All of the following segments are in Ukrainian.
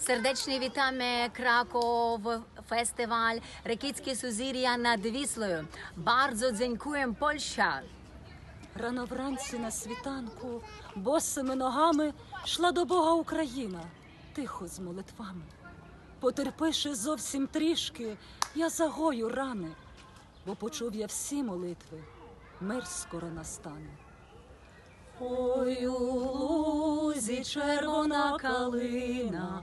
Serdecznie witamy Kraków Festiwal Ракітське Сузір'я над Віслою. Bardzo dziękuję Польща. Рано вранці на світанку, босими ногами йшла до Бога Україна, тихо з молитвами. Потерпи ще зовсім трішки, я загою рани, бо почув я всі молитви, мир скоро настане. Ой, у лузі червона калина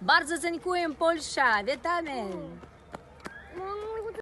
Bardzo dziękuję Polsza, witamy!